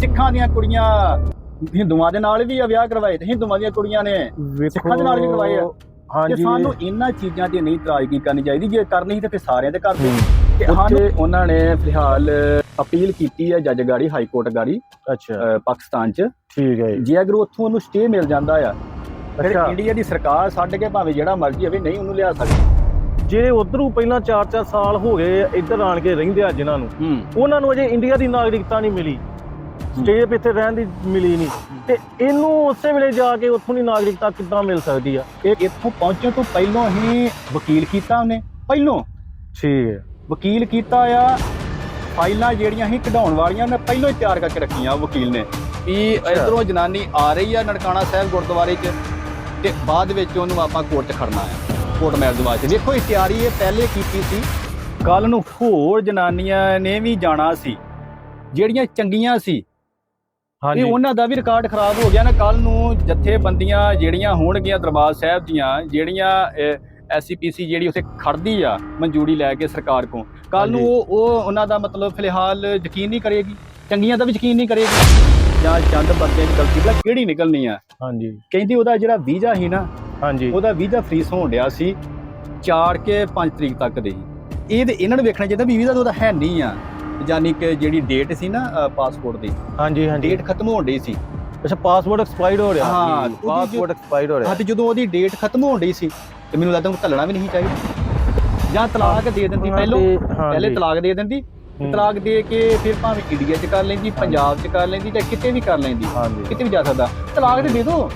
ਸਿੱਖਾਂ ਦੀਆਂ ਕੁੜੀਆਂ ਹਿੰਦੂਆਂ ਦੇ ਨਾਲ ਵੀ ਵਿਆਹ ਕਰਵਾਏ ਤੇ ਹਿੰਦੂਆਂ ਦੀਆਂ ਕੁੜੀਆਂ ਨੇ। ਸਿੱਖਾਂ ਦੇ ਨਾਲ ਵੀ ਕਰਵਾਏ ਆ। ਹਾਂਜੀ। ਸਾਨੂੰ ਇਹਨਾਂ ਚੀਜ਼ਾਂ ਤੇ ਨਹੀਂ ਇਤਰਾਜ਼ਗੀ ਕਰਨੀ ਚਾਹੀਦੀ। ਜੇ ਕਰਨੀ ਸੀ ਤੇ ਫਿਰ ਸਾਰਿਆਂ ਤੇ ਕਰਦੇ ਹੂੰ, ਤੇ ਸਾਨੂੰ ਉਹਨਾਂ ਨੇ ਫਿਲਹਾਲ ਅਪੀਲ ਕੀਤੀ ਹੈ ਜੱਜ ਗਾੜੀ ਹਾਈ ਕੋਰਟ ਗਾੜੀ ਅੱਛਾ। ਪਾਕਿਸਤਾਨ ਚ। ਠੀਕ ਹੈ ਜੀ। ਜੇ ਅਗਰ ਉੱਥੋਂ ਉਹਨੂੰ ਸਟੇ ਮਿਲ ਜਾਂਦਾ ਆ ਫਿਰ ਇੰਡੀਆ ਦੀ ਸਰਕਾਰ ਛੱਡ ਕੇ ਭਾਵੇਂ ਜਿਹੜਾ ਮਰਜ਼ੀ ਹੋਵੇ ਨਹੀਂ ਉਹਨੂੰ ਲਿਆ ਸਕਦੀ। ਜਿਹੜੇ ਉਧਰੋਂ ਪਹਿਲਾਂ 4-4 ਸਾਲ ਹੋ ਗਏ ਇੱਧਰ ਆਣ ਕੇ ਰਹਿੰਦੇ ਆ ਜਿਨ੍ਹਾਂ ਨੂੰ ਉਹਨਾਂ ਨੂੰ ਅਜੇ ਇੰਡੀਆ ਦੀ ਨਾਗਰਿਕਤਾ ਨਹੀਂ ਮਿਲੀ। ਸਟੇ ਇੱਥੇ ਰਹਿਣ ਦੀ ਮਿਲੀ ਨਹੀਂ। ਤੇ ਇਹਨੂੰ ਉਸੇ ਵੇਲੇ ਜਾ ਕੇ ਉੱਥੋਂ ਦੀ ਨਾਗਰਿਕਤਾ ਕਿੱਦਾਂ ਮਿਲ ਸਕਦੀ ਆ? ਇਹ ਇੱਥੋਂ ਪਹੁੰਚਣ ਤੋਂ ਪਹਿਲਾਂ ਹੀ ਵਕੀਲ ਕੀਤਾ ਉਹਨੇ ਪਹਿਲੋਂ। ਠੀਕ ਹੈ। ਵਕੀਲ ਕੀਤਾ ਆ ਫਾਈਲਾਂ ਜਿਹੜੀਆਂ ਸੀ ਕਢਾਉਣ ਵਾਲੀਆਂ ਉਹਨੇ ਪਹਿਲਾਂ ਹੀ ਤਿਆਰ ਕਰਕੇ ਰੱਖੀਆਂ ਵਕੀਲ ਨੇ। ਵੀ ਇਧਰੋਂ ਜਨਾਨੀ ਆ ਰਹੀ ਆ ਨਨਕਾਣਾ ਸਾਹਿਬ ਗੁਰਦੁਆਰੇ 'ਚ ਤੇ ਬਾਅਦ ਵਿੱਚ ਉਹਨੂੰ ਆਪਾਂ ਕੋਰਟ 'ਚ ਖੜਨਾ ਆ ਕੋਰਟ ਮੈਰਿਜ ਵਾਸਤੇ। ਦੇਖੋ ਇਹ ਤਿਆਰੀ ਇਹ ਪਹਿਲੇ ਕੀਤੀ ਸੀ। ਕੱਲ ਨੂੰ ਹੋਰ ਜਨਾਨੀਆਂ ਨੇ ਵੀ ਜਾਣਾ ਸੀ ਜਿਹੜੀਆਂ ਚੰਗੀਆਂ ਸੀ। ਇਹ ਉਹਨਾਂ ਦਾ ਵੀ ਰਿਕਾਰਡ ਖਰਾਬ ਹੋ ਗਿਆ ਨਾ ਕੱਲ ਨੂੰ ਜਥੇਬੰਦੀਆਂ ਜਿਹੜੀਆਂ ਹੋਣਗੀਆਂ ਦਰਬਾਰ ਸਾਹਿਬ ਦੀਆਂ ਜਿਹੜੀਆਂ ਐਸਸੀਪੀਸੀ ਜਿਹੜੀ ਉੱਥੇ ਖੜਦੀ ਆ ਮਨਜ਼ੂਰੀ ਲੈ ਕੇ ਸਰਕਾਰ ਕੋਲ ਕੱਲ ਨੂੰ। ਉਹ ਉਹ ਉਹਨਾਂ ਦਾ ਮਤਲਬ ਫਿਲਹਾਲ ਯਕੀਨ ਨਹੀਂ ਕਰੇਗੀ ਚੰਗੀਆਂ ਦਾ ਵੀ ਯਕੀਨ ਨਹੀਂ ਕਰੇਗੀ। ਜਾਂ ਚੰਦ ਬੰਦੇ ਦੀ ਗਲਤੀ ਦਾ ਕਿਹੜੀ ਨਿਕਲਣੀ ਆ? ਹਾਂਜੀ। ਕਹਿੰਦੀ ਉਹਦਾ ਜਿਹੜਾ ਵੀਜ਼ਾ ਸੀ ਨਾ ਹਾਂਜੀ। ਉਹਦਾ ਵੀਜ਼ਾ ਫ੍ਰੀਸ ਹੋਣ ਡਿਆ ਸੀ 4 ਕੇ 5 ਤਰੀਕ ਤੱਕ ਦੇ ਇਹ ਇਹਨਾਂ ਨੂੰ ਵੇਖਣਾ ਚਾਹੀਦਾ ਵੀ ਵੀਜ਼ਾ ਉਹਦਾ ਹੈ ਨਹੀਂ ਆ। ਯਾਨੀ ਕਿ ਜਿਹੜੀ ਡੇਟ ਸੀ ਨਾ ਪਾਸਪੋਰਟ ਦੀ। ਹਾਂਜੀ ਹਾਂਜੀ। ਡੇਟ ਖਤਮ ਹੋਣ ਡਈ ਸੀ। ਅੱਛਾ ਪਾਸਪੋਰਟ ਐਕਸਪਾਇਰਡ ਹੋ ਰਿਹਾ। ਹਾਂ, ਜੀ, ਪਾਸਪੋਰਟ ਐਕਸਪਾਇਰਡ ਹੋ ਰਿਹਾ। ਹਾਂ ਤੇ ਜਦੋਂ ਉਹਦੀ ਡੇਟ ਖਤਮ ਹੋਣ ਡਈ ਸੀ ਤੇ ਮੈਨੂੰ ਲੱਗਦਾ ਉਹ ਘੱਲਣਾ ਵੀ ਨਹੀਂ ਚਾਹੀਦਾ। ਜਾਂ ਤਲਾਕ ਦੇ ਦਿੰਦੀ ਪਹਿਲੋਂ ਪਹਿਲੇ ਤਲਾਕ ਦੇ ਦਿੰਦੀ। ਤਲਾਕ ਦੇ ਕੇ ਫਿਰ ਭਾਵੇਂ ਇੰਡੀਆ 'ਚ ਕਰ ਲੈਂਦੀ ਪੰਜਾਬ 'ਚ ਕਰ ਲੈਂਦੀ ਤੇ ਕਿਤੇ ਵੀ ਕਰ ਲੈਂਦੀ ਹਾਂਜੀ। ਕਿਤੇ ਵੀ ਜਾ ਸਕਦਾ। ਤਲਾਕ ਤੇ ਦੇ ਦਿਓ